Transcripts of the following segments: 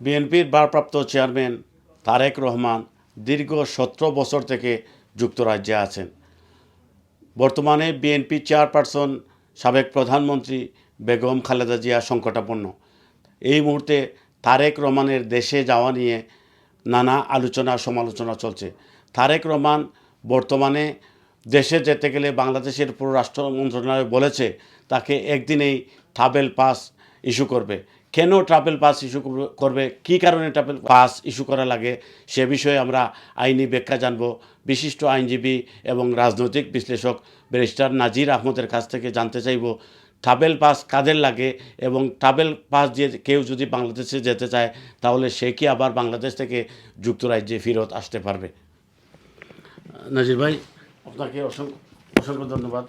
বিএনপির ভারপ্রাপ্ত চেয়ারম্যান তারেক রহমান দীর্ঘ সতেরো বছর থেকে যুক্তরাজ্যে আছেন। বর্তমানে বিএনপি চেয়ারপারসন সাবেক প্রধানমন্ত্রী বেগম খালেদা জিয়া সংকটাপন্ন। এই মুহূর্তে তারেক রহমানের দেশে যাওয়া নিয়ে নানা আলোচনা সমালোচনা চলছে। তারেক রহমান বর্তমানে দেশে যেতে গেলে বাংলাদেশের পররাষ্ট্র মন্ত্রণালয় বলেছে, তাকে একদিনেই ট্রাভেল পাস ইস্যু করবে। কেন ট্রাভেল পাস ইস্যু করবে কী কারণে ট্রাভেল পাস ইস্যু করা লাগে? সে বিষয়ে আমরা আইনি ব্যাখ্যা জানব। বিশিষ্ট আইনজীবী এবং রাজনৈতিক বিশ্লেষক ব্যারিস্টার নাজির আহমদের কাছ থেকে জানতে চাইব, ট্রাভেল পাস কাদের লাগে এবং ট্রাভেল পাস দিয়ে কেউ যদি বাংলাদেশে যেতে চায়, তাহলে সে কি আবার বাংলাদেশ থেকে যুক্তরাজ্যে ফেরত আসতে পারবে? নাজির ভাই, আপনাকে অসংখ্য অসংখ্য ধন্যবাদ।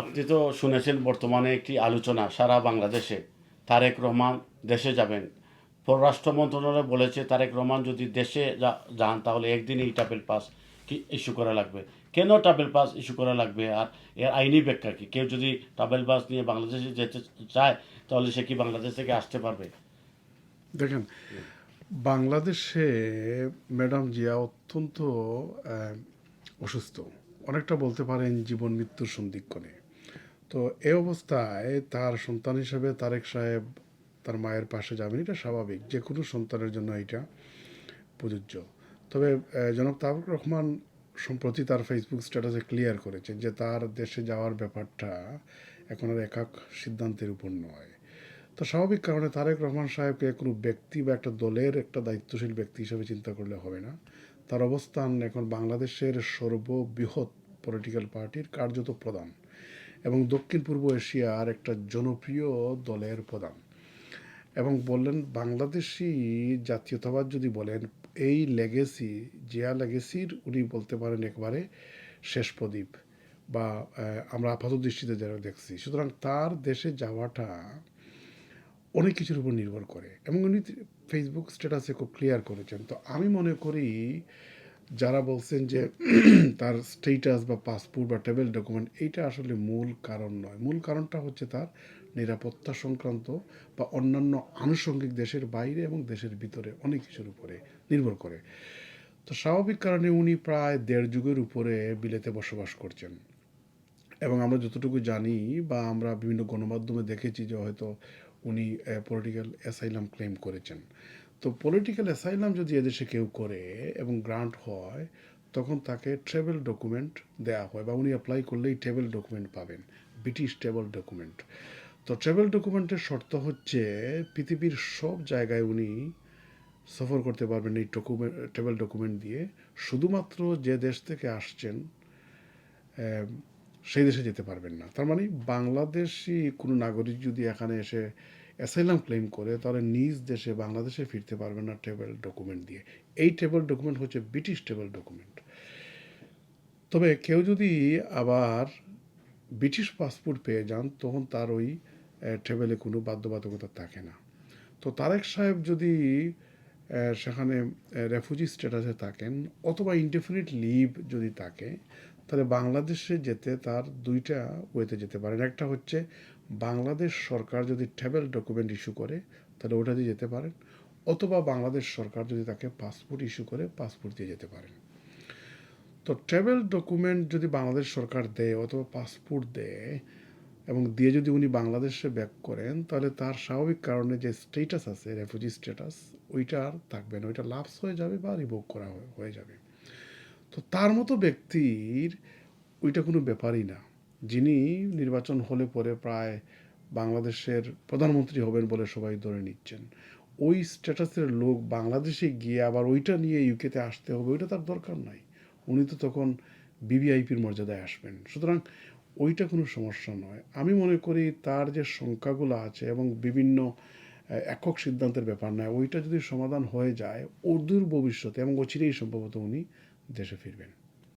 আপনি তো শুনেছেন বর্তমানে একটি আলোচনা সারা বাংলাদেশে। তারেক রহমান দেশে যাবেন। পররাষ্ট্র মন্ত্রণালয় বলেছে, তারেক রহমান যদি দেশে যান, তাহলে একদিনই ট্রাভেল পাস কি ইস্যু করা লাগবে। কেন ট্রাভেল পাস ইস্যু করা লাগবে? আর এর আইনি ব্যাখ্যা কি? কেউ যদি ট্রাভেল পাস নিয়ে বাংলাদেশে যেতে চায়, তাহলে সে কি বাংলাদেশ থেকে আসতে পারবে? দেখেন, বাংলাদেশে ম্যাডাম জিয়া অত্যন্ত অসুস্থ। অনেকটা বলতে পারেন জীবন মৃত্যুর সন্ধিক্ষণে। তো এ অবস্থায় তার সন্তান হিসেবে তারেক সাহেব তার মায়ের পাশে যাবেন। এটা স্বাভাবিক যে কোনো সন্তানের জন্য এটা প্রযোজ্য। তবে আহ, জনাব তারক রহমান সম্প্রতি তার ফেসবুক স্ট্যাটাসে ক্লিয়ার করেছেন যে তার দেশে যাওয়ার ব্যাপারটা এখন আর একাক সিদ্ধান্তের উপর নয়। তো স্বাভাবিক কারণে তারেক রহমান সাহেবকে কোনো ব্যক্তি বা একটা দলের একটা দায়িত্বশীল ব্যক্তি হিসেবে চিন্তা করলে হবে না। তার অবস্থান এখন বাংলাদেশের সর্ববৃহৎ পলিটিক্যাল পার্টির কার্যত প্রধান। এবং দক্ষিণ পূর্ব এশিয়ার একটা জনপ্রিয় দলের প্রধান। এবং বললেন, বাংলাদেশি জাতীয়তাবাদ যদি বলেন, এই লেগেসি জিয়া লেগেসির উনি বলতে পারেন একবারে শেষ প্রদীপ বা আমরা আপাত দৃষ্টিতে যারা দেখছি। সুতরাং তার দেশে যাওয়াটা অনেক কিছুর উপর নির্ভর করে এবং উনি ফেসবুক স্ট্যাটাসে খুব ক্লিয়ার করেছেন। তো আমি মনে করি যারা বলছেন যে তার স্টেটাস বা পাসপোর্ট বা ট্রাভেল ডকুমেন্ট এইটা আসলে মূল কারণ নয়। মূল কারণটা হচ্ছে তার নিরাপত্তা সংক্রান্ত বা অন্যান্য আনুষঙ্গিক দেশের বাইরে এবং দেশের ভিতরে অনেক কিছুর উপরে নির্ভর করে। তো স্বাভাবিক কারণে উনি প্রায় দেড় যুগের উপরে বিলেতে বসবাস করছেন। এবং আমরা যতটুকু জানি বা আমরা বিভিন্ন গণমাধ্যমে দেখেছি যে হয়তো উনি পলিটিক্যাল অ্যাসাইলাম ক্লেম করেছেন। তো পলিটিক্যাল অ্যাসাইলাম যদি এদেশে কেউ করে এবং গ্রান্ট হয়, তখন তাকে ট্রাভেল ডকুমেন্ট দেওয়া হয় বা উনি অ্যাপ্লাই করলেই ট্রাভেল ডকুমেন্ট পাবেন ব্রিটিশ ট্রাভেল ডকুমেন্ট তো ট্রাভেল ডকুমেন্টের শর্ত হচ্ছে পৃথিবীর সব জায়গায় উনি সফর করতে পারবেন এই ডকুমেন্ট ট্রাভেল ডকুমেন্ট দিয়ে। শুধুমাত্র যে দেশ থেকে আসছেন সেই দেশে যেতে পারবেন না। তার মানে বাংলাদেশি কোনো নাগরিক যদি এখানে এসে অ্যাসাইলাম ক্লেম করে তাহলে নিজ দেশে বাংলাদেশে ফিরতে পারবে না ট্রেভেল ডকুমেন্ট দিয়ে। এই ট্রেভেল ডকুমেন্ট হচ্ছে ব্রিটিশ ট্রেভেল ডকুমেন্ট। তবে কেউ যদি আবার ব্রিটিশ পাসপোর্ট পেয়ে যান, তখন তার ওই ট্রেভেলে কোনো বাধ্যবাধকতা থাকে না। তো তারেক সাহেব যদি সেখানে রেফিউজি স্ট্যাটাসে থাকেন অথবা ইনডেফিনিট লিভ যদি থাকে, তাহলে বাংলাদেশে যেতে তার দুইটা ওয়েতে যেতে পারেন। একটা হচ্ছে বাংলাদেশ সরকার যদি ট্রাভেল ডকুমেন্ট ইস্যু করে, তাহলে ওটা দিয়ে যেতে পারেন। অথবা বাংলাদেশ সরকার যদি তাকে পাসপোর্ট ইস্যু করে, পাসপোর্ট দিয়ে যেতে পারেন। তো ট্রাভেল ডকুমেন্ট যদি বাংলাদেশ সরকার দেয় অথবা পাসপোর্ট দেয় এবং দিয়ে যদি উনি বাংলাদেশে ব্যাক করেন, তাহলে তার স্বাভাবিক কারণে যে স্টেটাস আছে রেফিউজি স্ট্যাটাস ওইটা আর থাকবে না। ওইটা লাভস হয়ে যাবে বা রিভোক করা হয়ে যাবে। তো তার মতো ব্যক্তির ওইটা কোনো ব্যাপারই না। যিনি নির্বাচন হলে পরে প্রায় বাংলাদেশের প্রধানমন্ত্রী হবেন বলে সবাই ধরে নিচ্ছেন। ওই স্ট্যাটাসের লোক বাংলাদেশে গিয়ে আবার ওইটা নিয়ে ইউকেতে আসতে হবে, ওইটা তার দরকার নাই। উনি তো তখন বিবিআইপির মর্যাদায় আসবেন। সুতরাং ওইটা কোনো সমস্যা নয়। আমি মনে করি তার যে সংখ্যাগুলো আছে এবং বিভিন্ন একক সিদ্ধান্তের ব্যাপার নয়, ওইটা যদি সমাধান হয়ে যায়, অদূর ভবিষ্যতে এবং অচিরেই সম্ভবত উনি দেশে ফিরবেন।